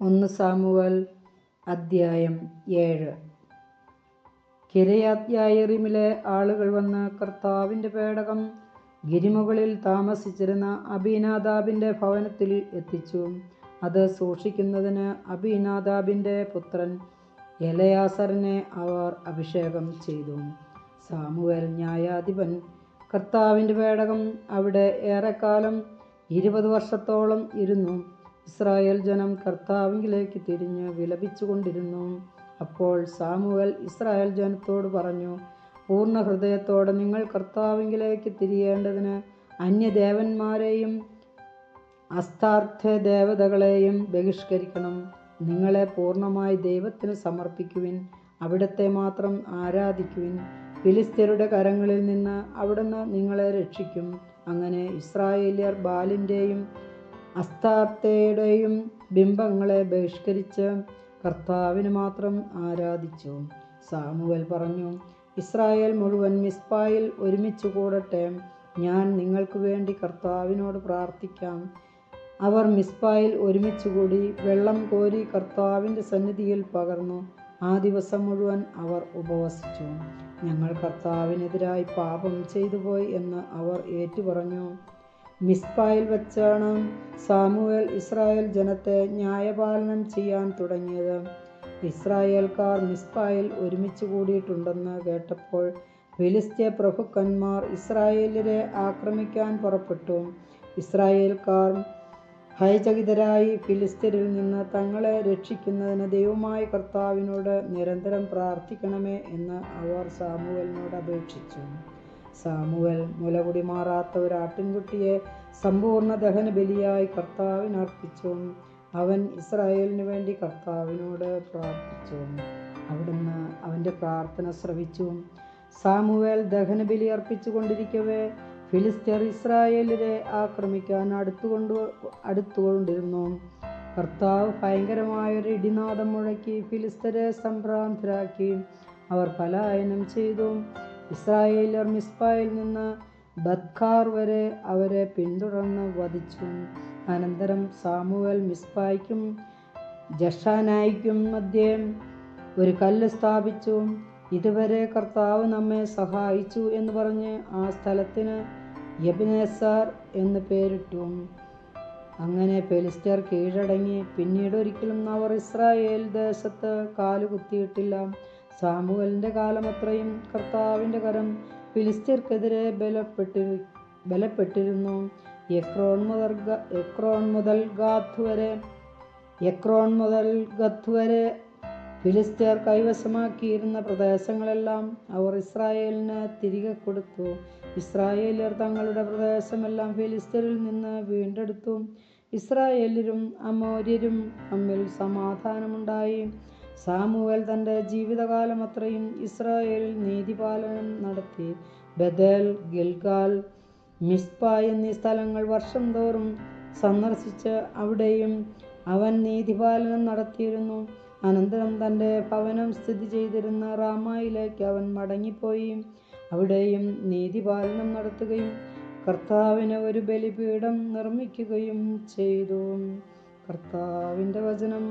ഒന്ന് സാമുവൽ അദ്ധ്യായം ഏഴ്. കിരയാത്യായറിമിലെ ആളുകൾ വന്ന് കർത്താവിന്റെ പേടകം ഗിരിമുകളിൽ താമസിച്ചിരുന്ന അഭിനാദാബിന്റെ ഭവനത്തിൽ എത്തിച്ചു. അത് സൂക്ഷിക്കുന്നതിന് അഭിനാദാബിന്റെ പുത്രൻ എലയാസറിനെ അവർ അഭിഷേകം ചെയ്തു. സാമുവേൽ ന്യായാധിപൻ കർത്താവിന്റെ പേടകം അവിടെ ഏറെക്കാലം ഇരുപത് വർഷത്തോളം ഇരുന്നു. ഇസ്രായേൽ ജനം കർത്താവിലേക്ക് തിരിഞ്ഞ് വിലപിച്ചുകൊണ്ടിരുന്നു. അപ്പോൾ സാമുവൽ ഇസ്രായേൽ ജനത്തോട് പറഞ്ഞു പൂർണ ഹൃദയത്തോടെ നിങ്ങൾ കർത്താവിലേക്ക് തിരിയേണ്ടതിന് അന്യദേവന്മാരെയും അസ്ഥാർത്ഥ ദേവതകളെയും ബഹിഷ്കരിക്കണം. നിങ്ങളെ പൂർണമായി ദൈവത്തിന് സമർപ്പിക്കുവിൻ അവിടത്തെ മാത്രം ആരാധിക്കുവിൻ. ഫിലിസ്ത്യരുടെ കരങ്ങളിൽ നിന്ന് അവിടുന്ന് നിങ്ങളെ രക്ഷിക്കും. അങ്ങനെ ഇസ്രായേലിയർ ബാലിന്റെയും അസ്താർത്തയുടെയും ബിംബങ്ങളെ ബഹിഷ്കരിച്ച് കർത്താവിന് മാത്രം ആരാധിച്ചു. സാമുവൽ പറഞ്ഞു ഇസ്രായേൽ മുഴുവൻ മിസ്പായിൽ ഒരുമിച്ച് കൂടട്ടെ. ഞാൻ നിങ്ങൾക്ക് വേണ്ടി കർത്താവിനോട് പ്രാർത്ഥിക്കാം. അവർ മിസ്പായിൽ ഒരുമിച്ച് കൂടി വെള്ളം കോരി കർത്താവിന്റെ സന്നിധിയിൽ പകർന്നു. ആ ദിവസം മുഴുവൻ അവർ ഉപവസിച്ചു. ഞങ്ങൾ കർത്താവിനെതിരായി പാപം ചെയ്തു പോയി എന്ന് അവർ ഏറ്റുപറഞ്ഞു. മിസ്പായിൽ വച്ചാണ് സാമുവേൽ ഇസ്രായേൽ ജനത്തെ ന്യായപാലനം ചെയ്യാൻ തുടങ്ങിയത്. ഇസ്രായേൽക്കാർ മിസ്പായിൽ ഒരുമിച്ച് കൂടിയിട്ടുണ്ടെന്ന് കേട്ടപ്പോൾ ഫിലിസ്ത്യ പ്രഭുക്കന്മാർ ഇസ്രായേലിനെ ആക്രമിക്കാൻ പുറപ്പെട്ടു. ഇസ്രായേൽക്കാർ ഭയചകിതരായി ഫിലിസ്തീനിൽ നിന്ന് തങ്ങളെ രക്ഷിക്കുന്നതിന് ദൈവമായ കർത്താവിനോട് നിരന്തരം പ്രാർത്ഥിക്കണമേ എന്ന് അവർ സാമുവലിനോട് അപേക്ഷിച്ചു. സാമുവൽ മുലകുടി മാറാത്ത ഒരു ആട്ടിൻകുട്ടിയെ സമ്പൂർണ ദഹന ബലിയായി കർത്താവിനർപ്പിച്ചു അവൻ ഇസ്രായേലിന് വേണ്ടി കർത്താവിനോട് പ്രാർത്ഥിച്ചു. അവിടുന്ന് അവന്റെ പ്രാർത്ഥന ശ്രവിച്ചു സാമുവേൽ ദഹനബലി അർപ്പിച്ചു കൊണ്ടിരിക്കവേ ഫിലിസ്തീർ ഇസ്രായേലിനെ ആക്രമിക്കാൻ അടുത്തുകൊണ്ട് അടുത്തുകൊണ്ടിരുന്നു കർത്താവ് ഭയങ്കരമായൊരു ഇടിനാദം മുഴക്കി ഫിലിസ്തരെ സംഭ്രാന്തരാക്കി. അവർ പലായനം ചെയ്തു. ഇസ്രായേലർ മിസ്ബായിൽ നിന്ന് ബത്കാർ വരെ അവരെ പിന്തുടർന്ന് വധിച്ചു. അനന്തരം സാമുവൽ മിസ്ബായ്ക്കും ജഷാനായിക്കും മധ്യേ ഒരു കല്ല് സ്ഥാപിച്ചു. ഇതുവരെ കർത്താവ് നമ്മെ സഹായിച്ചു എന്ന് പറഞ്ഞ് ആ സ്ഥലത്തിന് യബിനേസാർ എന്ന് പേരിട്ടു. അങ്ങനെ ഫെലിസ്റ്റർ കീഴടങ്ങി. പിന്നീട് ഒരിക്കലും അവർ ഇസ്രായേൽ ദേശത്ത് കാലുകുത്തിയിട്ടില്ല. സാമുവലിന്റെ കാലമത്രയും കർത്താവിന്റെ കരം ഫിലിസ്ത്യർക്കെതിരെ ബലപ്പെട്ടി ബലപ്പെട്ടിരുന്നു. എക്രോൺ മുതൽ എക്രോൺ മുതൽ ഗാത്ത് വരെ എക്രോൺ മുതൽ ഗത്ത് വരെ ഫിലിസ്തീർ കൈവശമാക്കിയിരുന്ന പ്രദേശങ്ങളെല്ലാം അവർ ഇസ്രായേലിന് തിരികെ കൊടുത്തു. ഇസ്രായേലിയർ തങ്ങളുടെ പ്രദേശമെല്ലാം ഫിലിസ്തീരിൽ നിന്ന് വീണ്ടെടുത്തു. ഇസ്രായേലിലും അമോര്യരും തമ്മിൽ സമാധാനമുണ്ടായി. സാമുവൽ തന്റെ ജീവിതകാലം അത്രയും ഇസ്രായേലിൽ നീതിപാലനം നടത്തി. ബദൽ ഗിൽഗാൽ മിസ്പ എന്നീ സ്ഥലങ്ങൾ വർഷം തോറും സന്ദർശിച്ച് അവിടെയും അവൻ നീതിപാലനം നടത്തിയിരുന്നു. അനന്തരം തന്റെ ഭവനം സ്ഥിതി ചെയ്തിരുന്ന റാമായിലേക്ക് അവൻ മടങ്ങിപ്പോയി. അവിടെയും നീതിപാലനം നടത്തുകയും കർത്താവിന് ഒരു ബലിപീഠം നിർമ്മിക്കുകയും ചെയ്തു. കർത്താവിന്റെ വചനം.